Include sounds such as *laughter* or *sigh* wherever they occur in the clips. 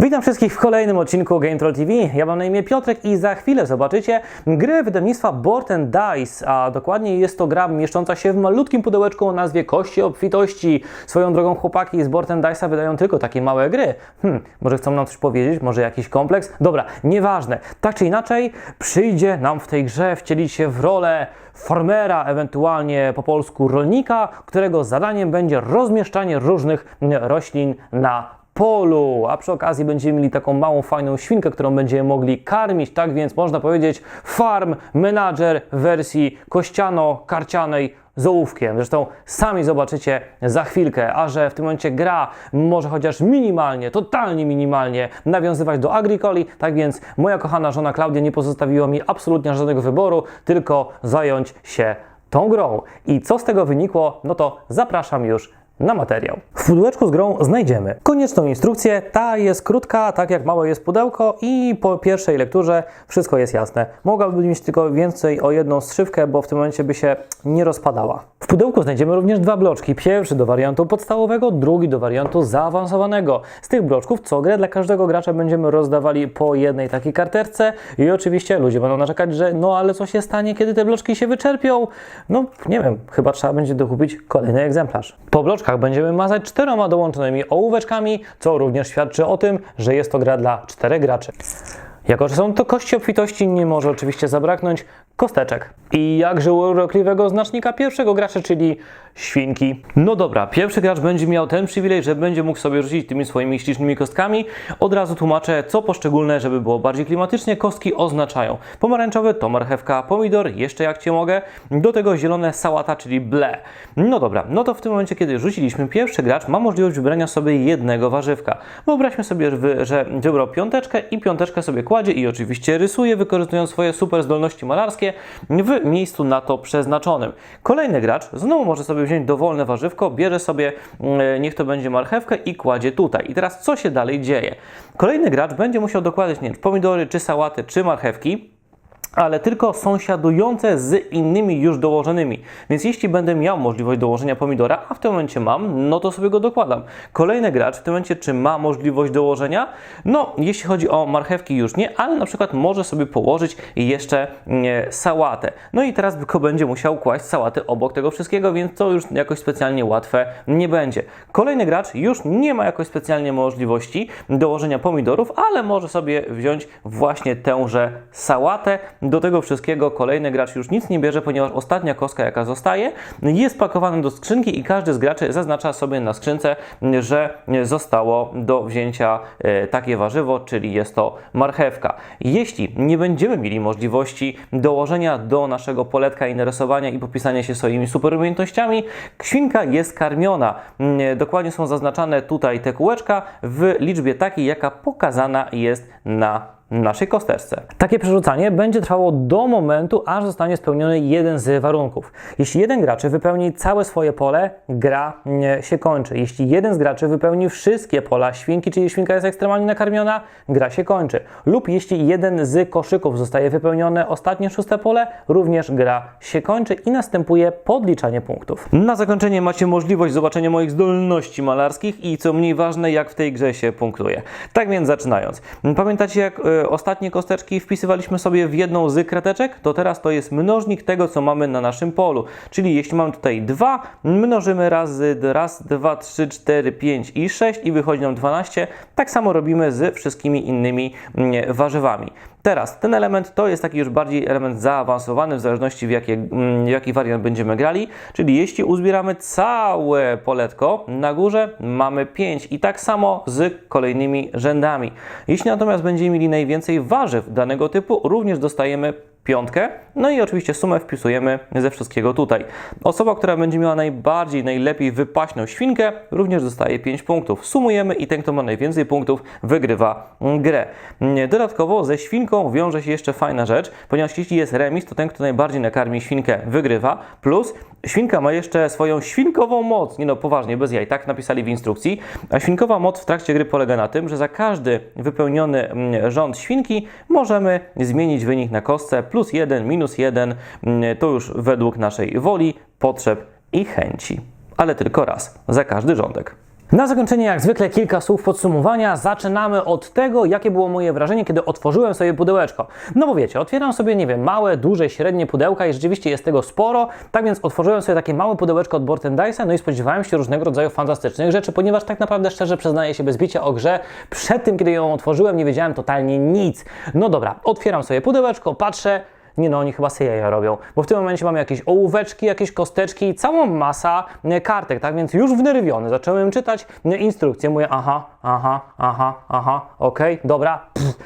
Witam wszystkich w kolejnym odcinku Game Troll TV. Ja mam na imię Piotrek i za chwilę zobaczycie grę wydawnictwa Board and Dice, a dokładnie jest to gra mieszcząca się w malutkim pudełeczku o nazwie Kości Obfitości. Swoją drogą chłopaki z Board and Dice'a wydają tylko takie małe gry. Hmm, może chcą nam coś powiedzieć, może jakiś kompleks? Dobra, nieważne. Tak czy inaczej, przyjdzie nam w tej grze wcielić się w rolę farmera, ewentualnie po polsku rolnika, którego zadaniem będzie rozmieszczanie różnych mm, roślin na polu, a przy okazji będziemy mieli taką małą, fajną świnkę, którą będziemy mogli karmić, tak więc można powiedzieć farm menadżer w wersji kościano-karcianej z ołówkiem. Zresztą sami zobaczycie za chwilkę, a że w tym momencie gra może chociaż minimalnie, totalnie minimalnie nawiązywać do Agricoli, tak więc moja kochana żona Klaudia nie pozostawiła mi absolutnie żadnego wyboru, tylko zająć się tą grą. I co z tego wynikło, no to zapraszam już na materiał. W pudełeczku z grą znajdziemy konieczną instrukcję. Ta jest krótka, tak jak małe jest pudełko i po pierwszej lekturze wszystko jest jasne. Mogłaby mieć tylko więcej o jedną strzywkę, bo w tym momencie by się nie rozpadała. W pudełku znajdziemy również dwa bloczki. Pierwszy do wariantu podstawowego, drugi do wariantu zaawansowanego. Z tych bloczków co grę dla każdego gracza będziemy rozdawali po jednej takiej karterce i oczywiście ludzie będą narzekać, że no ale co się stanie, kiedy te bloczki się wyczerpią? No nie wiem, chyba trzeba będzie dokupić kolejny egzemplarz. Po bloczkach będziemy mazać czteroma dołączonymi ołóweczkami, co również świadczy o tym, że jest to gra dla czterech graczy. Jako, że są to kości obfitości, nie może oczywiście zabraknąć kosteczek. I jakże urokliwego znacznika pierwszego gracza, czyli świnki. No dobra, pierwszy gracz będzie miał ten przywilej, że będzie mógł sobie rzucić tymi swoimi ślicznymi kostkami. Od razu tłumaczę, co poszczególne, żeby było bardziej klimatycznie, kostki oznaczają. Pomarańczowy to marchewka, pomidor, jeszcze jak Cię mogę. Do tego zielone sałata, czyli ble. No dobra, no to w tym momencie, kiedy rzuciliśmy, pierwszy gracz ma możliwość wybrania sobie jednego warzywka. Wyobraźmy sobie, że wybrał piąteczkę i piąteczkę sobie kładzie i oczywiście rysuje, wykorzystując swoje super zdolności malarskie w miejscu na to przeznaczonym. Kolejny gracz znowu może sobie wziąć dowolne warzywko, bierze sobie, mm, niech to będzie marchewkę i kładzie tutaj. I teraz co się dalej dzieje? Kolejny gracz będzie musiał dokładać, nie wiem, pomidory, czy sałaty, czy marchewki, ale tylko sąsiadujące z innymi już dołożonymi. Więc jeśli będę miał możliwość dołożenia pomidora, a w tym momencie mam, no to sobie go dokładam. Kolejny gracz w tym momencie, czy ma możliwość dołożenia? No, jeśli chodzi o marchewki już nie, ale na przykład może sobie położyć jeszcze sałatę. No i teraz tylko będzie musiał kłaść sałatę obok tego wszystkiego, więc to już jakoś specjalnie łatwe nie będzie. Kolejny gracz już nie ma jakoś specjalnie możliwości dołożenia pomidorów, ale może sobie wziąć właśnie tęże sałatę, do tego wszystkiego kolejny gracz już nic nie bierze, ponieważ ostatnia kostka, jaka zostaje, jest pakowana do skrzynki i każdy z graczy zaznacza sobie na skrzynce, że zostało do wzięcia e, takie warzywo, czyli jest to marchewka. Jeśli nie będziemy mieli możliwości dołożenia do naszego poletka i i popisania się swoimi super umiejętnościami, świnka jest karmiona. Mm, Dokładnie są zaznaczane tutaj te kółeczka w liczbie takiej, jaka pokazana jest na naszej kosteczce. Takie przerzucanie będzie trwało do momentu, aż zostanie spełniony jeden z warunków. Jeśli jeden gracz wypełni całe swoje pole, gra się kończy. Jeśli jeden z graczy wypełni wszystkie pola świnki, czyli świnka jest ekstremalnie nakarmiona, gra się kończy. Lub jeśli jeden z koszyków zostaje wypełnione ostatnie szóste pole, również gra się kończy i następuje podliczanie punktów. Na zakończenie macie możliwość zobaczenia moich zdolności malarskich i co mniej ważne, jak w tej grze się punktuje. Tak więc zaczynając. Pamiętacie jak e, ostatnie kosteczki wpisywaliśmy sobie w jedną z krateczek, to teraz to jest mnożnik tego, co mamy na naszym polu. Czyli jeśli mamy tutaj 2, mnożymy razy raz, 2, 3, 4, 5 i 6 i wychodzi nam 12. Tak samo robimy z wszystkimi innymi mm, warzywami. Teraz ten element to jest taki już bardziej element zaawansowany w zależności w, jakie, mm, w jaki wariant będziemy grali, czyli jeśli uzbieramy całe poletko, na górze mamy 5 i tak samo z kolejnymi rzędami. Jeśli natomiast będziemy mieli najwięcej warzyw danego typu, również dostajemy piątkę, no i oczywiście sumę wpisujemy ze wszystkiego tutaj. Osoba, która będzie miała najbardziej, najlepiej wypaśną świnkę, również dostaje 5 punktów. Sumujemy i ten, kto ma najwięcej punktów, wygrywa grę. Dodatkowo ze świnką wiąże się jeszcze fajna rzecz, ponieważ jeśli jest remis, to ten, kto najbardziej nakarmi świnkę, wygrywa, plus świnka ma jeszcze swoją świnkową moc, nie no, poważnie, bez jaj, tak napisali w instrukcji, a świnkowa moc w trakcie gry polega na tym, że za każdy wypełniony mm, rząd świnki możemy zmienić wynik na kostce, plus 1, minus 1, to już według naszej woli, potrzeb i chęci. Ale tylko raz, za każdy rządek. Na zakończenie, jak zwykle, kilka słów podsumowania. Zaczynamy od tego, jakie było moje wrażenie, kiedy otworzyłem sobie pudełeczko. No bo wiecie, otwieram sobie, nie wiem, małe, duże, średnie pudełka i rzeczywiście jest tego sporo. Tak więc otworzyłem sobie takie małe pudełeczko od Borten Dice'a, no i spodziewałem się różnego rodzaju fantastycznych rzeczy, ponieważ tak naprawdę, szczerze przyznaję się bez bicia o grze, przed tym, kiedy ją otworzyłem, nie wiedziałem totalnie nic. No dobra, otwieram sobie pudełeczko, patrzę, nie no, oni chyba sobie jaja robią, bo w tym momencie mamy jakieś ołóweczki, jakieś kosteczki i całą masa e, kartek, tak więc już wnerwiony zacząłem czytać e, instrukcje, mówię aha, aha, aha, aha, okej, dobra, pff.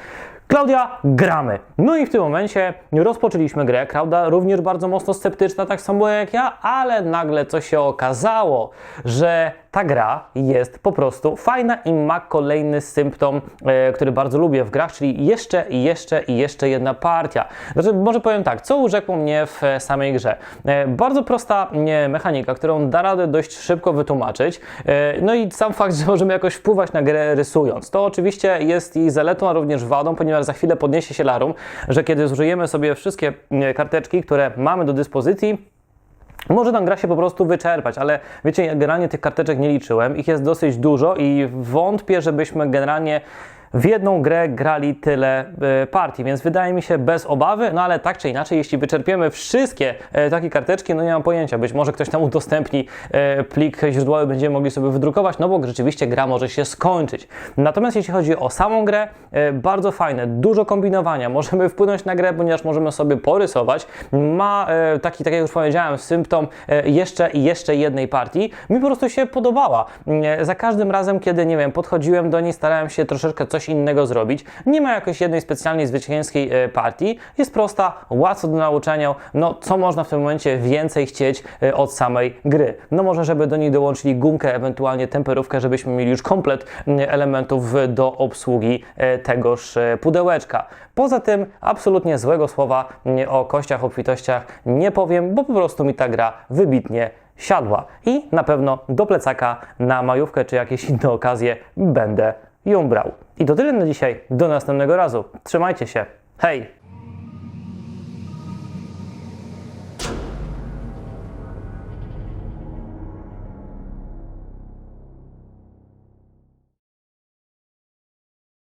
Klaudia, gramy. No i w tym momencie rozpoczęliśmy grę. Klaudia również bardzo mocno sceptyczna, tak samo jak ja, ale nagle co się okazało, że ta gra jest po prostu fajna i ma kolejny symptom, e, który bardzo lubię w grach, czyli jeszcze i jeszcze i jeszcze jedna partia. Znaczy, może powiem tak, co urzekło mnie w e, samej grze? E, bardzo prosta e, mechanika, którą da radę dość szybko wytłumaczyć. E, no i sam fakt, *laughs* że możemy jakoś wpływać na grę rysując. To oczywiście jest jej zaletą, a również wadą, ponieważ za chwilę podniesie się larum, że kiedy zużyjemy sobie wszystkie karteczki, które mamy do dyspozycji, może tam gra się po prostu wyczerpać, ale wiecie, ja generalnie tych karteczek nie liczyłem, ich jest dosyć dużo i wątpię, żebyśmy generalnie w jedną grę grali tyle e, partii, więc wydaje mi się bez obawy, no ale tak czy inaczej, jeśli wyczerpiemy wszystkie e, takie karteczki, no nie mam pojęcia, być może ktoś nam udostępni e, plik źródłowy, będziemy mogli sobie wydrukować, no bo rzeczywiście gra może się skończyć. Natomiast jeśli chodzi o samą grę, bardzo fajne, dużo kombinowania, możemy wpłynąć na grę, ponieważ możemy sobie porysować, ma taki, tak jak już powiedziałem, symptom jeszcze i jeszcze jednej partii, mi po prostu się podobała. Za każdym razem, kiedy, nie wiem, podchodziłem do niej, starałem się troszeczkę coś innego zrobić. Nie ma jakiejś jednej specjalnej zwycięskiej e, partii. Jest prosta, łatwa do nauczenia. No, co można w tym momencie więcej chcieć e, od samej gry? No może, żeby do niej dołączyli gumkę, ewentualnie temperówkę, żebyśmy mieli już komplet elementów do obsługi e, tegoż pudełeczka. Poza tym absolutnie złego słowa o kościach, obfitościach nie powiem, bo po prostu mi ta gra wybitnie siadła. I na pewno do plecaka na majówkę czy jakieś inne okazje będę ją brał. I to tyle na dzisiaj. Do następnego razu. Trzymajcie się. Hej!